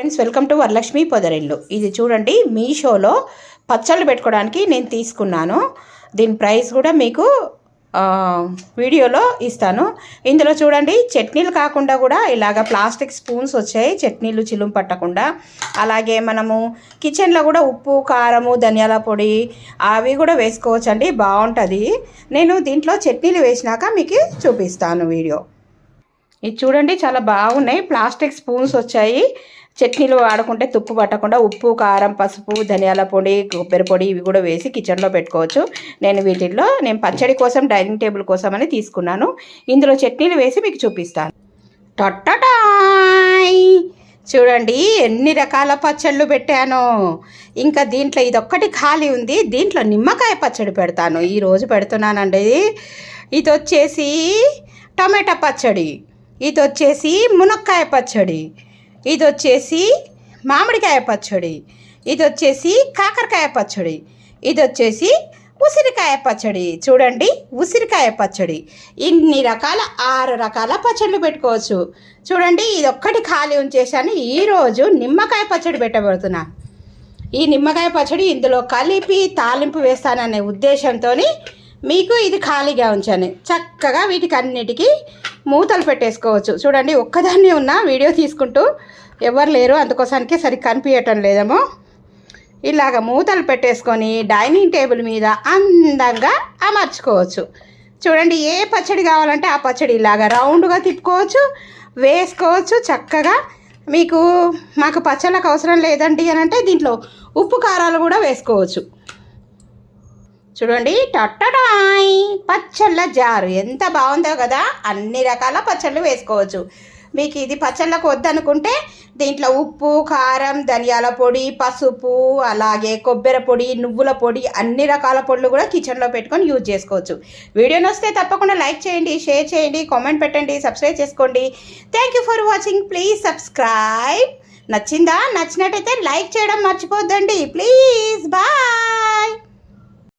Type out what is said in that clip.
Friends welcome to Varalakshmi Podarillu ఇది చూడండి మీషోలో పచ్చళ్ళు పెట్టుకోవడానికి నేను తీసుకున్నాను. దీని ప్రైస్ కూడా మీకు వీడియోలో ఇస్తాను. ఇందులో చూడండి చట్నీలు కాకుండా కూడా ఇలాగ ప్లాస్టిక్ స్పూన్స్ వచ్చాయి చట్నీలు చిలుం పట్టకుండా. అలాగే మనము కిచెన్లో కూడా ఉప్పు కారము ధనియాల పొడి అవి కూడా వేసుకోవచ్చండి బాగుంటుంది. నేను దీంట్లో చట్నీలు వేసినాక మీకు చూపిస్తాను వీడియో. ఇది చూడండి చాలా బాగున్నాయి. ప్లాస్టిక్ స్పూన్స్ వచ్చాయి. చట్నీలు వాడుకుంటే తుప్పు పట్టకుండా ఉప్పు కారం పసుపు ధనియాల పొడి కొబ్బరి పొడి ఇవి కూడా వేసి కిచెన్లో పెట్టుకోవచ్చు. నేను వీటిల్లో నేను పచ్చడి కోసం డైనింగ్ టేబుల్ కోసం అని తీసుకున్నాను. ఇందులో చట్నీలు వేసి మీకు చూపిస్తాను. టొట్టటాయ్! చూడండి ఎన్ని రకాల పచ్చళ్ళు పెట్టాను. ఇంకా దీంట్లో ఇదొక్కటి ఖాళీ ఉంది. దీంట్లో నిమ్మకాయ పచ్చడి పెడతాను. ఈరోజు పెడుతున్నానండి. ఇది వచ్చేసి టమాటా పచ్చడి. ఇది వచ్చేసి మునక్కాయ పచ్చడి. ఇది వచ్చేసి మామిడికాయ పచ్చడి. ఇది వచ్చేసి కాకరకాయ పచ్చడి. ఇది వచ్చేసి ఉసిరికాయ పచ్చడి. చూడండి ఉసిరికాయ పచ్చడి. ఇన్ని రకాల ఆరు రకాల పచ్చళ్ళు పెట్టుకోవచ్చు. చూడండి ఇది ఒక్కటి ఖాళీ ఉంచేసాను ఈరోజు నిమ్మకాయ పచ్చడి పెట్టబడుతున్నా ఈ నిమ్మకాయ పచ్చడి ఇందులో కలిపి తాలింపు వేస్తాననే ఉద్దేశంతో మీకు ఇది ఖాళీగా ఉంచాను. చక్కగా వీటికి అన్నిటికీ మూతలు పెట్టేసుకోవచ్చు. చూడండి ఒక్కదాన్నే ఉన్న వీడియో తీసుకుంటూ ఎవరు లేరు. అందుకోసానికి సరి కనిపించటం లేదేమో. ఇలాగ మూతలు పెట్టేసుకొని డైనింగ్ టేబుల్ మీద అందంగా అమర్చుకోవచ్చు. చూడండి ఏ పచ్చడి కావాలంటే ఆ పచ్చడి ఇలాగ రౌండ్గా తిప్పుకోవచ్చు వేసుకోవచ్చు చక్కగా. మీకు మాకు పచ్చళ్ళకు అవసరం లేదండి అని అంటే దీంట్లో ఉప్పు కారాలు కూడా వేసుకోవచ్చు. చూడండి టట్టడాయ్! పచ్చళ్ళ జారు. ఎంత బాగుందో కదా? అన్ని రకాల పచ్చళ్ళు వేసుకోవచ్చు. మీకు ఇది పచ్చళ్ళకు వద్దనుకుంటే దీంట్లో ఉప్పు కారం ధనియాల పొడి పసుపు అలాగే కొబ్బరి పొడి నువ్వుల పొడి అన్ని రకాల పొడులు కూడా కిచెన్లో పెట్టుకొని యూజ్ చేసుకోవచ్చు. వీడియో నచ్చితే తప్పకుండా లైక్ చేయండి షేర్ చేయండి కామెంట్ పెట్టండి సబ్స్క్రైబ్ చేసుకోండి. Thank you for watching please subscribe నచ్చిందా? నచ్చినట్టయితే లైక్ చేయడం మర్చిపోద్దండి. Please bye